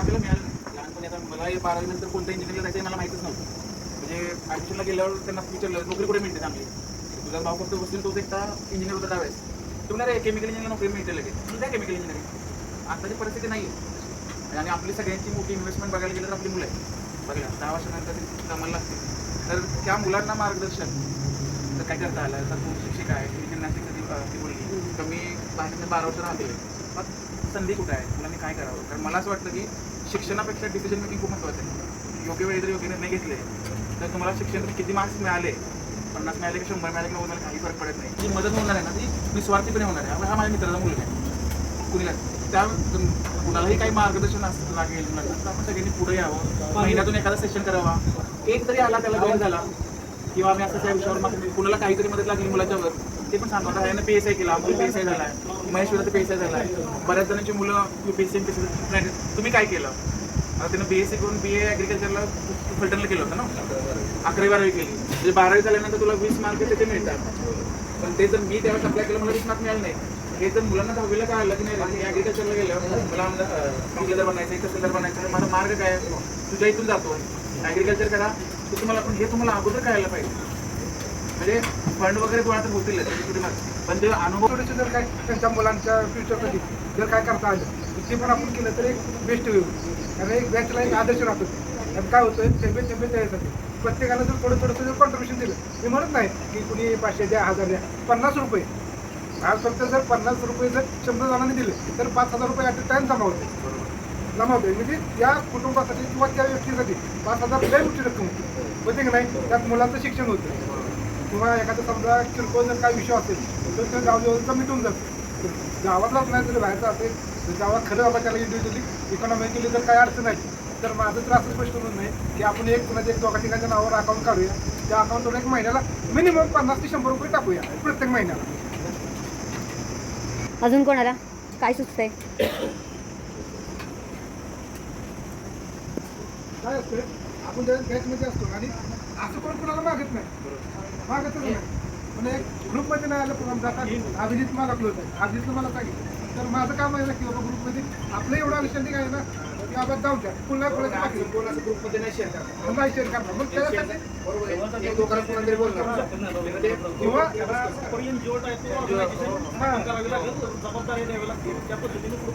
आपल्याला मिळालं नाही. लहानपणी आता मला हे बारावी नंतर कोणत्या इंजिनिअरिंगला जायचं मला माहितीच नव्हतं. म्हणजे ॲडमिशनला गेल्यावर त्यांना विचारलं नोकरी कुठे मिळते चांगली? तुझा भाऊ फक्त बसतील तोच एकटा इंजिनियर होता त्यावेळेस. तू म्हणा केमिकल इंजिनियर नोकरी मिळते लगेच. तुझं काय केमिकल इंजिनिअरिंग आताची परिस्थिती नाही आहे आणि आपली सगळ्यांची मोठी इन्व्हेस्टमेंट बघायला गेलं तर आपली मुलं आहे बघा दहा वर्षानंतर ती कामाला लागते तर त्या मुलांना मार्गदर्शन. तर काय करता आलं? तर तू शिक्षिका आहे. तुम्ही ती ती मुलगी कमी बाहेर बारा वर्ष राहते संधी कुठे आहे? मुलांनी काय करावं? कारण मला असं वाटतं की शिक्षणापेक्षा डिसिजन मेकिंग खूप महत्त्वाचं आहे. योग्य वेळी जर योग्य निर्णय घेतले तर तुम्हाला शिक्षण किती मार्क्स मिळाले? पन्नास मिळाले की शंभर मिळाले की नव्वद मिळाले काही फरक पडत नाही. जी मदत होणार आहे ना ती निस्वार्थीपणे होणार आहे. हा माझ्या मित्राचा मुलगा आहे. कुणीला? त्या कुणालाही काही मार्गदर्शन असं लागेल. तर आपण सगळ्यांनी पुढे यावं. महिन्यातून एखादा सेशन करावा. एक तरी आला त्याला जॉईन झाला किंवा आम्ही असं त्या विषयावर कुणाला काहीतरी मदत लागली मुलाच्यावर ते पण सांगतो आता ह्यानं पी एस आय केला. अमोल पी एस आय झाला आहे महेश तर पी एस आय झाला आहे. बऱ्याच जणांची मुलं U P S C P S C तुम्ही काय केलं? आता त्यानं बी एस सी करून बी ए ॲग्रिकल्चरला फलटणला केलं होतं ना? अकरावी बारावी केली. म्हणजे बारावी झाल्यानंतर तुला वीस मार्क ते मिळतात. पण ते जर मी त्यावेळेस अप्लाय केलं मला वीस मार्क मिळाले नाही. हे जर मुलांना दहावीला काय आलं की नाही ॲग्रिकल्चरला गेलं मला कम्प्युटर बनायचं आहे तहसीलदार बनायचं माझा मार्ग काय तुझ्या इथून जातो. ॲग्रिकल्चर करा. तर तुम्हाला पण हे तुम्हाला अगोदर कळायला पाहिजे. म्हणजे फंड वगैरे कोणाचं तर होतील पण ते अनुभव जर काय त्यांच्या मुलांच्या फ्युचरसाठी जर काय करता आलं ते पण आपण केलं तर एक बेस्ट होईल. कारण एक बॅचला एक आदर्श राहतो. आणि काय होतं चेंबे चेंबे तयासाठी प्रत्येकाला जर थोडं थोडंसं जर कॉन्ट्रीब्युशन दिलं मी म्हणत नाही की कुणी पाचशे द्या हजार द्या पन्नास रुपये. आज फक्त जर पन्नास रुपये जर शंभर जणांनी दिले तर पाच हजार रुपये ॲट अ टाइम जमा होते. जमा होते. म्हणजे त्या कुटुंबासाठी किंवा त्या व्यक्तीसाठी पाच हजार लय मोठी रक्कम होती. होते की नाही? त्यात मुलांचं शिक्षण होतं. किंवा एखादा समजा किरकोळ जर काही विषय असेल तर ते गाव लेवलचा मिटून जातो. गावातलाच नाही जरी बाहेरचा असेल तर गावात खरं बाबा त्याला इंडिव्हिज्युअली इकॉनॉमिकली जर काही अडचण आहे तर माझं तर असं स्पष्ट म्हणून नाही की आपण एक कुणाच्या एक दोघा ठिकाणच्या नावावर अकाउंट काढूया. त्या अकाउंटवर एक महिन्याला मिनिमम पन्नास ते शंभर रुपये टाकूया प्रत्येक महिन्याला. अजून कोणाला? काय सुचतंय? काय असतं आपण त्या बॅचमध्ये असतो आणि असं कोण कोणाला मागत नाही. मागतच नाही. पण एक ग्रुपमध्ये नाही आलं पण जातात अभिजित मला होतं. आहे मला सांगितलं. तर माझं काम आहे ना की बाबा ग्रुपमध्ये आपलं एवढं अंडरस्टँडिंग काय ना जाऊ द्या. पुन्हा कोणाचं बाकी कोणाचं ग्रुपमध्ये नाही शेअर करणार. नाही शेअर करणार. मग त्याच्यासाठी बरोबर आहे. एक दोघांना कोणातरी बोलणार. म्हणजे किंवा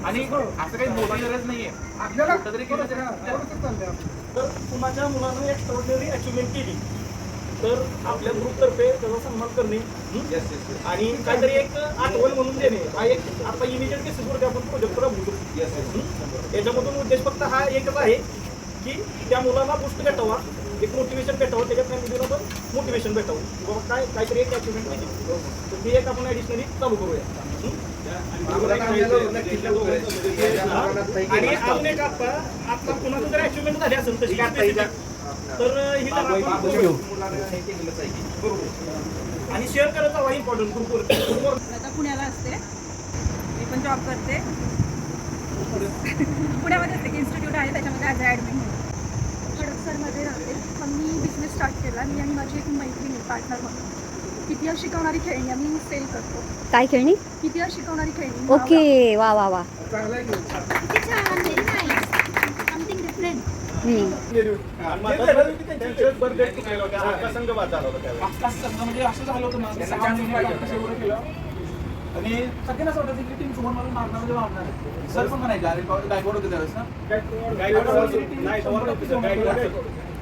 आणि असं काही मोठी गरज नाहीये. आपल्याला तरी कुणाच्या मुलानं एक्स्ट्रॉर्डिनरी अचिव्हमेंट केली. तर आपल्या ग्रुपतर्फे त्याचा सन्मान करणे? आणि काहीतरी एक आठवण म्हणून देणे. हा एक आता इमिजिएट केसेसवरती आपण प्रोजेक्ट राबवू? याच्यामधून उद्देश फक्त हा एकच आहे की त्या मुलाला बुस्ट भेटावा. एक मोटिवेशन भेटावं. त्याच्या फॅमिलीला पण मोटिवेशन भेटावं. की बाबा काय काहीतरी एक अचिव्हमेंट केली तर ती एक आपण ॲडिशनली चालू करूया? आणि अजून एक आता आता कुणाचं जर अचिव्हमेंट झाली असेल तशी specific, तर ही आणि शेअर करत जावा इम्पॉर्टंट ग्रुपवर आता पुण्याला असते. मी पण जॉब करते. पुण्यामध्ये असते की इन्स्टिट्यूट आहे त्याच्यामध्ये ॲज ॲडमिन हडपसरमध्ये राहते. पण मी बिझनेस स्टार्ट केला. मी आणि माझी एक मैत्रिणी पार्टनर म्हणून. किती शिकवणारी खेळणी आम्ही सेल करतो. काय खेळणी? किती शिकवणारी खेळणी? ओके वा वा वा. चांगलं आहे की हम्म. झाला होता म्हणजे असं झालं होतं ना केलं आणि सगळ्यांना असं वाटायचं की टीम सुमन मला मारणार म्हणजे मारणार सर पण म्हणायचं अरे गायकवाड होते त्यावेळेस ना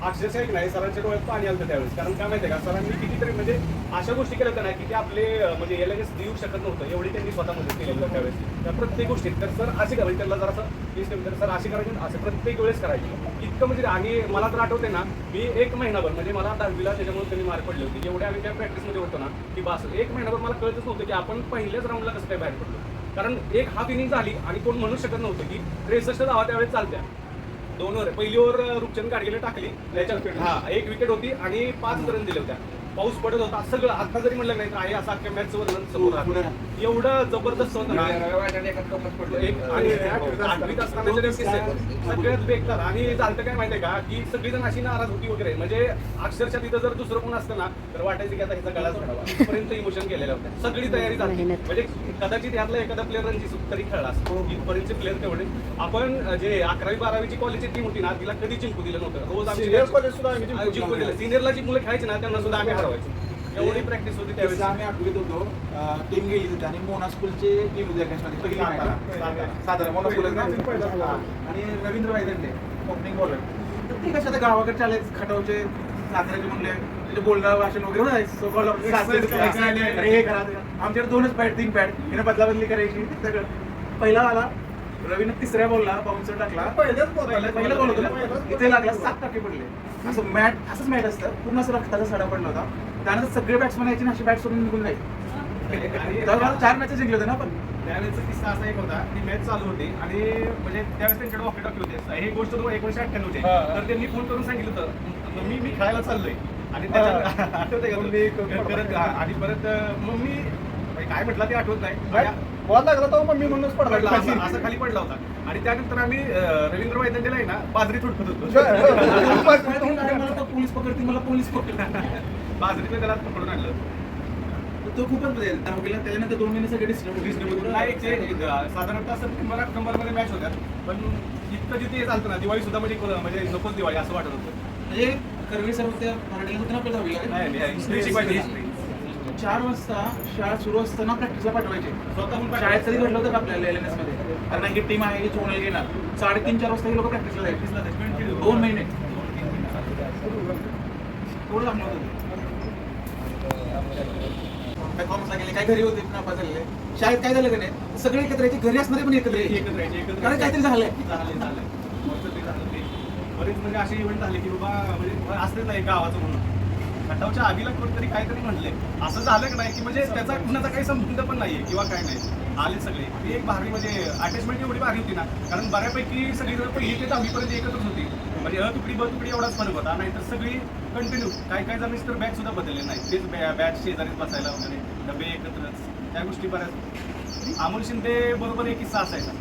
अक्षरशः एक नाही सरांच्या डोळ्यात पाणी आलं त्यावेळेस. कारण काय माहितीये का सरांनी कितीतरी म्हणजे अशा गोष्टी केल्या होत्या ना की ते आपले म्हणजे याला लगेच देऊ शकत नव्हतं. एवढी त्यांनी स्वतःमध्ये केलेलं होतं त्यावेळेस. त्या प्रत्येक गोष्टीत. तर सर असे करायचे त्याला जरा असं तर सर असे करायचे असं प्रत्येक वेळेस करायचे. इतकं म्हणजे आणि मला तर आठवते ना मी एक महिनाभर म्हणजे मला दहावीला त्याच्यामुळे त्यांनी मार पडले होते. एवढ्या आम्ही त्या प्रॅक्टिसमध्ये होतो ना की बस एक महिनाभर मला कळतच नव्हतं की आपण पहिल्याच राऊंडला कसं काय बाहेर पडलो. कारण एक हाफ इनिंग झाली आणि कोण म्हणू शकत नव्हतं की त्रेसष्ट धावा त्यावेळेस चालत्या. दोन ओव्हर. पहिली ओव्हर रुपचंद गाडगेला टाकली. त्याच्यात हा. एक विकेट होती आणि पाच रन दिले होत्या. पाऊस पडत होता. सगळं आता जरी म्हणलं नाही तर आहे असं अख्ख्या मॅचचं वर्णन समोर. एवढं जबरदस्त होतं ना एक आणि आठवीत असताना सगळ्यात बेकार. आणि झालं काय माहितीये का? की सगळीजण अशी नाराज होती वगैरे. म्हणजे अक्षरशः तिथं जर दुसरं कोण असतं ना तर वाटायचं की आता ह्याचा गळाच घडावा इथपर्यंत इमोशन केलेलं होतं. सगळी तयारी झाली. म्हणजे कदाचित यातला एखादा प्लेअर रणजी तरी खेळला असतो. इथपर्यंतचे प्लेअर तेवढे. आपण जे अकरावी बारावीची कॉलेजची टीम होती ना तिला कधी जिंकू दिलं नव्हतं. रोज आम्ही जिंकू दिलं. सिनियरला जी मुलं खेळायची ना त्यांना सुद्धा आम्ही हरवायचो एवढी प्रॅक्टिस होती त्यावेळेस. आम्ही आठवीत होतो टीम गेली होती आणि मोना स्कूलचे टीम होती पहिली सातारा मोना स्कूल. आणि रवींद्र वायदंडे ओपनिंग बॉलर तर ते कसं आता गावाकडे चाले खटावचे साताऱ्याचे म्हणले बोलणं भाषण वगैरे. आमच्याकडे दोनच पॅड तीन पॅड हिने बदला बदली करायची सगळं. पहिला आला रवीनं तिसऱ्या बॉलला बाउन्सर टाकला. पहिला बॉल होता इथे लागला सात टाके पडले. असं मॅट असंच मॅट असतं. पूर्ण असं रक्ताचा सडा पडला होता. त्यानंतर सगळे बॅट्समॅन यायचे ना अशी बॅट सोडून निघून जायचे. चार मॅचेस जिंकले होते ना आपण. त्यावेळेचा किस्सा असा एक होता की मॅच चालू होती आणि म्हणजे त्यावेळेस त्यांच्याकडे वॉकी टॉकी होते. ही गोष्ट तुम्हाला एकोणीशे अठ्ठ्याण्णवची हा, आहे. हा. तर त्यांनी फोन करून सांगितलं होतं मी मी खेळायला चाललोय. आणि त्याच्यात हा, आणि परत मग मी काय म्हटलं ते आठवत नाही. बॉल लागला तर मम्मी म्हणूनच पडला. असा खाली पडला होता. आणि त्यानंतर आम्ही रवींद्र वैद्यंतीला आहे ना बाजरी तुटत होतो. मला तर पोलीस पकडतील मला पोलीस पकडतील बाजरीचं त्याला पकडून आणलं तो खूपच बदल दहावीला त्याच्यानंतर दोन महिने सगळे ते- साधारणतः सप्टेंबर ऑक्टोबरमध्ये मॅच होत्या. पण इतकं जिथे चालतं ना दिवाळी सुद्धा म्हणजे म्हणजे नकोच दिवाळी असं वाटत होतं. म्हणजे कर्वे सर होत्या मराठीला होते ना आपल्या दहावीला. चार वाजता शाळा सुरू असताना प्रॅक्टिसला पाठवायचे. स्वतःहून शाळेत तरी घडलं होतं आपल्याला एल एन एसमध्ये? कारण की टीम आहे की चोनल घेणार साडेतीन चार वाजता हे लोक प्रॅक्टिसला जायचे. दोन महिने. थोडं लागलं होतं काय कॉमर्सला गेले काय घरी होते झालेले. शाळेत काय झालं का नाही? सगळे एकत्र यायचे घरी असणारे पण एकत्र एकत्र कारण काहीतरी झालंय. झाले झाले वरचं ते झालं ते. बरेच म्हणजे असे इव्हेंट झाले की बाबा म्हणजे असलेच नाही गावाचं म्हणून. खटावच्या आगीला कोणतरी काहीतरी म्हणले. असं झालं की नाही? की म्हणजे त्याचा कुणाचा काही संबंध पण नाहीये किंवा काय नाही. आले सगळे. ती एक भारी म्हणजे अटॅचमेंट एवढी भारी होती ना कारण बऱ्यापैकी सगळी जण पहिली ते दहावीपर्यंत एकत्रच होती. म्हणजे अ तुकडी ब तुकडी एवढाच फरक होता. नाहीतर सगळी कंटिन्यू काय काय जणांनी तर बॅच सुद्धा बदलले नाही तेच बॅच शेजारीच बसायला वगैरे डबे एकत्रच. त्या गोष्टी बऱ्याच. अमोल शिंदे बरोबर एक किस्सा असायचा.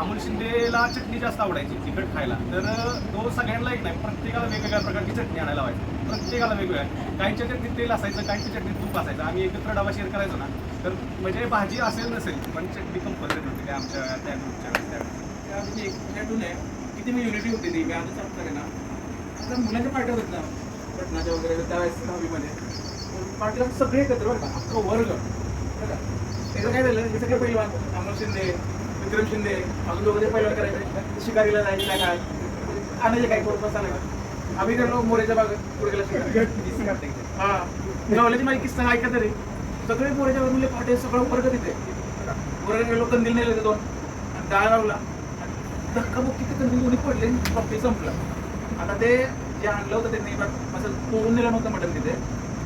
अमोल शिंदेला चटणी जास्त आवडायची तिखट खायला. तर तो सगळ्यांना एक नाही प्रत्येकाला वेगवेगळ्या प्रकारची चटणी आणायला लावायची. प्रत्येकाला वेगवेगळ्या. काहीच्या चटणीत तेल असायचं काहीच्या चटणीत तूप असायचं. आम्ही एकत्र डबा शेअर करायचो ना तर म्हणजे भाजी असेल नसेल पण चटणी कंपल्सरी होती त्या आमच्या त्या ग्रुपच्या त्या म्हणजे एक त्यातून आहे. किती मी युनिटी होती ती मी आता सांगता ना आता मुलांच्या पार्ट्या होत ना पटनाच्या वगैरे त्यावेळेस दहावीमध्ये. पार्टीला सगळे एकत्र बरं का अख्खा वर्ग. बरं का? त्याचं काय झालं हे सगळे पहिलवान अमोल शिंदे विक्रम शिंदे अजून दोघं ते करायचे शिकारीला जायचं काय काय आणायचे काय करून बसायला आम्ही गेलो मोरेच्या बागेत पुढे गेला हा. गावल्याची माझी किस्सा ऐका तरी? सगळे मोरेच्या मुले पाटे सगळं वर्ग तिथे. वर्ग गेलो कंदील नेले दोन. आणि डाळ लावला. धक्काबुक्की ते कंदील दोन्ही पडले पप्पी संपलं. आता ते जे आणलं होतं त्यांनी असं पोहून नेलं नव्हतं मटण तिथे.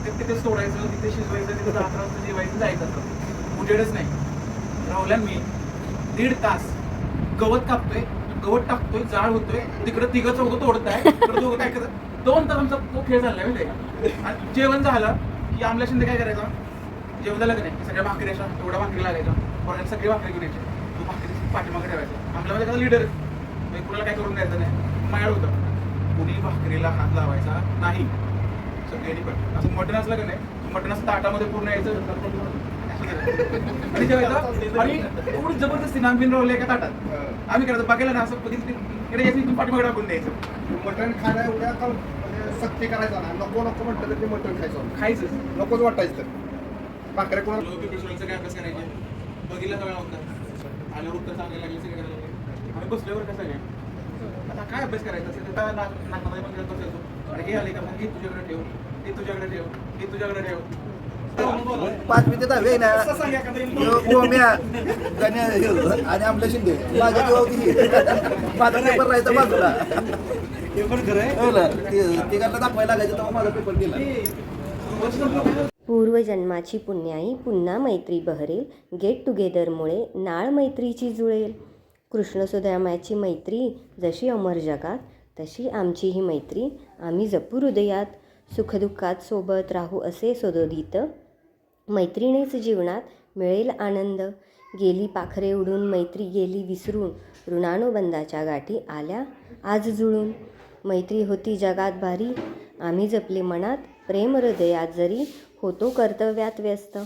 ते तिथे सोडायचं तिथे शिजवायचं तिथे अकरा वाजता जेवायचं जायचं असं उजेडच नाही. राहुल्या मी. दीड तास गवत कापतोय गवत टाकतोय जाळ होतोय तिकडं तिघ चौघं तोडताय दोघं काय करत दोन तास आमचा तो खेळ झाला माहिती आहे आणि जेवण झालं की आमल्या शिंदे काय करायचं? जेवण झालं की नाही? सगळ्या भाकरी अशा एवढ्या भाकरी लागायचा कोणाला सगळी भाकरी घेऊन यायची. तो भाकरी पाठीमागे ठेवायचा. आमल्यामध्ये कसं लिडर म्हणजे कुणाला काय करून द्यायचं नाही. मायाळ होतं. कुणी भाकरीला हात लावायचा नाही. सगळ्यांनी पण. असं मटण असलं का नाही मटण असं ताटामध्ये पूर्ण यायचं. आणि जेवायचं आणि एवढी जबरदस्ती नांबीन रावले एका ताटात. आम्ही करायचं बघायला ना असं बघितलं इकडे यायचं इथून पाठीमागे टाकून द्यायचं. मटण खायला एवढ्या का म्हणजे सक्ती करायचा ना नको नको म्हटलं तर ते मटण खायचं. खायचं नकोच वाटायचं तर. भाकऱ्या कोणाला? पेट्रोलचं काय अभ्यास करायचे? बघितलं सगळं होतं आल्यावर उत्तर सांगायला लागले सगळे करायला आम्ही बसल्यावर कसं काय आता काय अभ्यास करायचा असेल तर नाक नाकामध्ये पण करत बसायचो. अरे हे आले का? मग हे तुझ्याकडे ठेव हे तुझ्याकडे ठेव हे तुझ्याकडे ठेव. पाचवी ते दहावी आहे ना. गोम्या आणि आपल्या शिंदे. माझ्या जीवा होती. माझा पेपर राहायचा बाजूला. हो तिघांना दाखवायला लागायचं तेव्हा माझा पेपर गेला. पूर्वजन्माची पुण्याई पुन्हा मैत्री बहरेल गेट टुगेदरमुळे नाळ मैत्रीची जुळेल. कृष्णसुदामाची मैत्री जशी अमर जगात तशी आमची ही मैत्री आम्ही जपू हृदयात. सुखदुःखात सोबत राहू असे सदोदित. मैत्रिणीच जीवनात मिळेल आनंद. गेली पाखरे उडून मैत्री गेली विसरून ऋणानुबंधाच्या गाठी आल्या आज जुळून. मैत्री होती जगात भारी आम्ही जपले मनात प्रेम हृदयात जरी होतो कर्तव्यात व्यस्त.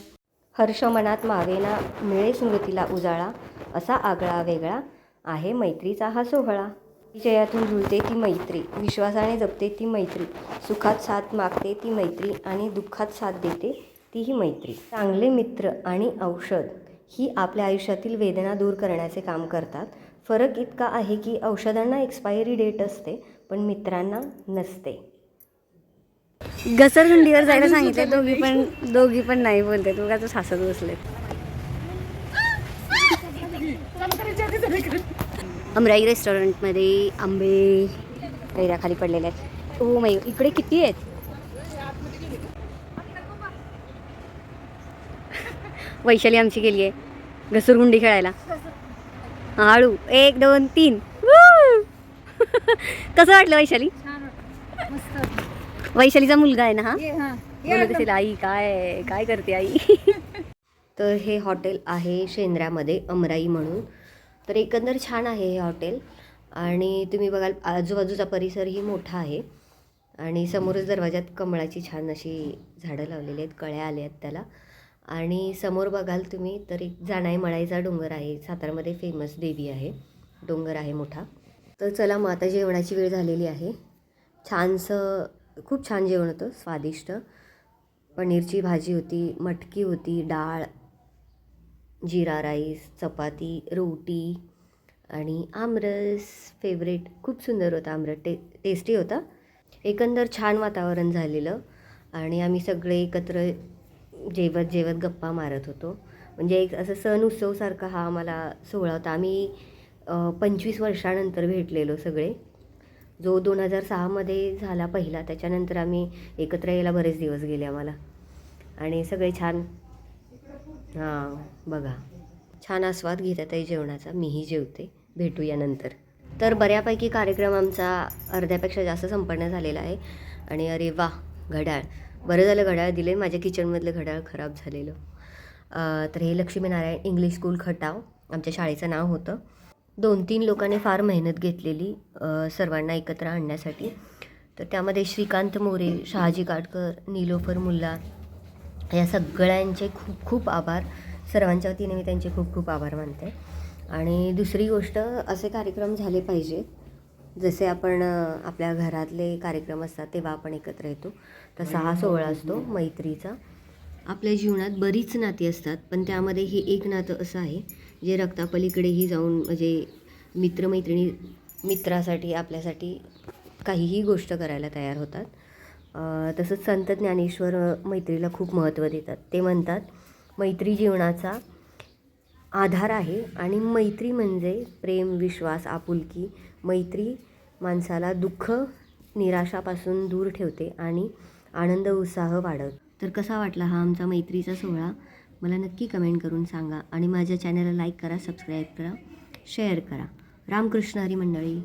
हर्ष मनात मावेना मिळे स्मृतीला उजाळा असा आगळा वेगळा आहे मैत्रीचा हा सोहळा. विजयातून जुळते ती मैत्री विश्वासाने जपते ती मैत्री सुखात साथ मागते ती मैत्री आणि दुःखात साथ देते तीही मैत्री चांगले मित्र आणि औषध ही आपल्या आयुष्यातील वेदना दूर करण्याचे काम करतात. फरक इतका आहे की औषधांना एक्सपायरी डेट असते पण मित्रांना नसते. घसरगुंडीवर जायला सांगितले दोघी पण दोघी पण नाही बोलते तू का तू हसत बसले अमराई रेस्टॉरंटमध्ये आंबे कैऱ्या खाली पडलेले आहेत. हो माई इकडे किती आहेत? वैशाली आमची गेली आहे. घसरगुंडी खेळायला. हळू एक दोन तीन! कसं वाटलं वैशाली? वैशालीचा मुलगा आहे ना हा? असेल आई काय काय करते आई? तर हे हॉटेल आहे शेंद्र्यामध्ये अमराई म्हणून. तर एकंदर छान आहे हे हॉटेल. आणि तुम्ही बघाल आजूबाजूचा परिसरही मोठा आहे. आणि समोरच दरवाजात कमळाची छान अशी झाडं लावलेली आहेत कळ्या आल्या आहेत त्याला. आणि समोर बघाल तुम्ही तर एक जाणाई मळाईचा डोंगर आहे. सातारमध्ये फेमस देवी आहे. डोंगर आहे मोठा. तर चला मग आता जेवणाची वेळ झालेली आहे. छानसं खूप छान जेवण होतं स्वादिष्ट. पनीरची भाजी होती मटकी होती डाळ जिरा राईस चपाती रोटी आणि आमरस. फेवरेट खूप सुंदर होता आमरस. टे टेस्टी होता. एकंदर छान वातावरण झालेलं. आणि आम्ही सगळे एकत्र जेवत जेवत गप्पा मारत होतो. म्हणजे एक असं सण उत्सवसारखा हा आम्हाला सोहळा होता. आम्ही पंचवीस वर्षानंतर भेटलेलो सगळे. जो दोन हजार सहामध्ये झाला पहिला त्याच्यानंतर आम्ही एकत्र यायला बरेच दिवस गेले आम्हाला. आणि सगळे छान हां बघा. छान आस्वाद घेतात आहे जेवणाचा. मीही जेवते. भेटूया नंतर. तर बऱ्यापैकी कार्यक्रम आमचा अर्ध्यापेक्षा जास्त संपन्न झालेला आहे. आणि अरे वा घड्याळ. बरं झालं घड्याळ दिले माझ्या किचनमधलं घड्याळ खराब झालेलं. तर हे लक्ष्मीनारायण इंग्लिश स्कूल खटाव. आमच्या शाळेचं नाव होतं. दोन तीन लोकांनी फार मेहनत घेतलेली सर्वांना एकत्र आणण्यासाठी. तर त्यामध्ये श्रीकांत मोरे शहाजी काटकर नीलोफर मुल्ला या सगळ्यांचे खूप खूप आभार. सर्वांच्या वतीने मी त्यांचे खूप खूप आभार मानते. आणि दुसरी गोष्ट असे कार्यक्रम झाले पाहिजेत. जसे आपण आपल्या घरातले कार्यक्रम असतात तेव्हा आपण एकत्र येतो. तसा हा सोहळा असतो मैत्रीचा. आपल्या जीवनात बरीच नाती असतात पण त्यामध्ये हे एक नातं असं आहे जे रक्तापलीकडेही जाऊन म्हणजे मित्रमैत्रिणी मित्रासाठी आपल्यासाठी काहीही गोष्ट करायला तयार होतात. तसंच संत ज्ञानेश्वर मैत्रीला खूप महत्त्व देतात. ते म्हणतात मैत्री जीवनाचा आधार आहे आणि मैत्री म्हणजे प्रेम विश्वास आपुलकी मैत्री माणसाला दुःख निराशापासून दूर ठेवते आणि आनंद उत्साह वाढवत. तर कसा वाटला हा आमचा मैत्रीचा सोहळा? मला नक्की कमेंट करून सांगा आणि माझ्या चॅनलला लाईक करा सबस्क्राईब करा शेअर करा. रामकृष्ण हरी मंडळी.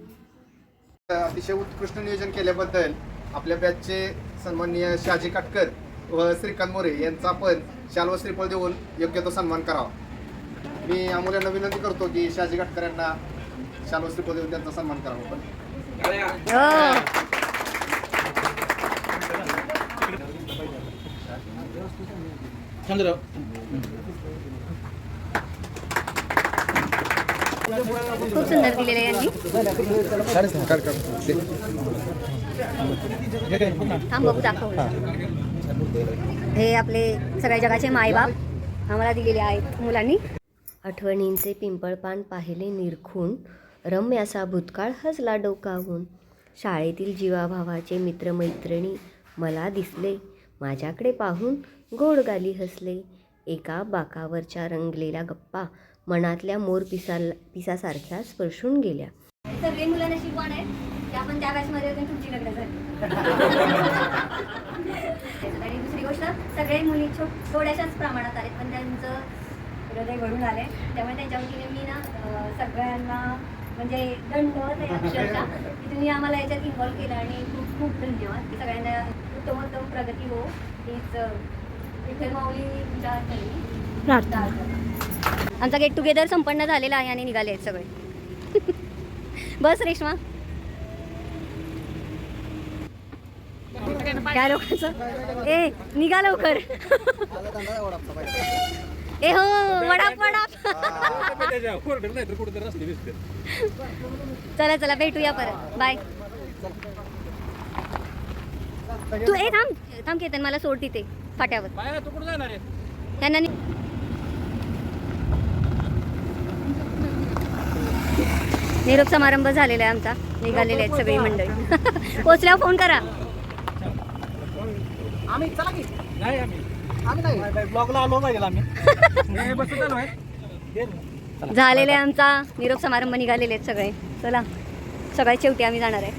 अतिशय उत्कृष्ट नियोजन केल्याबद्दल आपल्या बॅचचे सन्माननीय शहाजी काटकर व श्रीकांत मोरे यांचा आपण शाल व श्रीफळ देऊन योग्य तो सन्मान करावा. मी अमूल्यांना विनंती करतो की शहाजी काटकर यांना शाल व श्रीफळ देऊन त्यांचा सन्मान करावा पण चंद्र. खूप सुंदर दिलेलं यांनी. थांब बघू दाखव. हे आपले सगळ्या जगाचे मायबाप आम्हाला दिलेले आहेत मुलांनी. आठवणींचे पिंपळपान पाहिले निरखून. रम्य असा भूतकाळ हसला डोकावून. शाळेतील जीवाभावाचे मित्रमैत्रिणी मला दिसले. माझ्याकडे पाहून गोड गाली हसले. एका बाकावरच्या रंगलेल्या गप्पा मनातल्या मोर पिसाल पिसासारख्या स्पर्शून गेल्या. सगळे मुलांना शिकवण आहे की आपण त्या बॅचमध्ये होते तुमची लग्न झाली. आणि दुसरी गोष्ट सगळे मुली छो थोड्याशाच प्रमाणात आहेत पण त्यांचं हृदय घडून आले त्यामुळे त्यांच्या वतीने मी ना सगळ्यांना म्हणजे दंडवत आहे अक्षरशः. की तुम्ही आम्हाला याच्यात इन्व्हॉल्व केलं आणि खूप खूप धन्यवाद. की सगळ्यांना उत्तमोत्तम प्रगती हो. हीच विठ्ठल माऊली प्रार्थना. आमचा गेट टुगेदर संपन्न झालेला आहे आणि निघाले आहेत सगळे. बस रेश्मा. काय लोकांचं? ए निघा लवकर. ए हो चला चला भेटूया परत. बाय तू ए थांब. थांब केतन मला सोड तिथे फाट्यावर. त्यांना निरोप समारंभ झालेला आहे आमचा. निघालेले आहेत सगळी मंडळी. पोचल्यावर फोन करा. आम्ही चला की. नाही आम्ही. ब्लॉगला आलो पाहिजे आम्ही. बस चालू आहे झालेले आमचा निरोप समारंभ निघालेले आहेत सगळे. चला सगळ्यात शेवटी आम्ही जाणार आहे.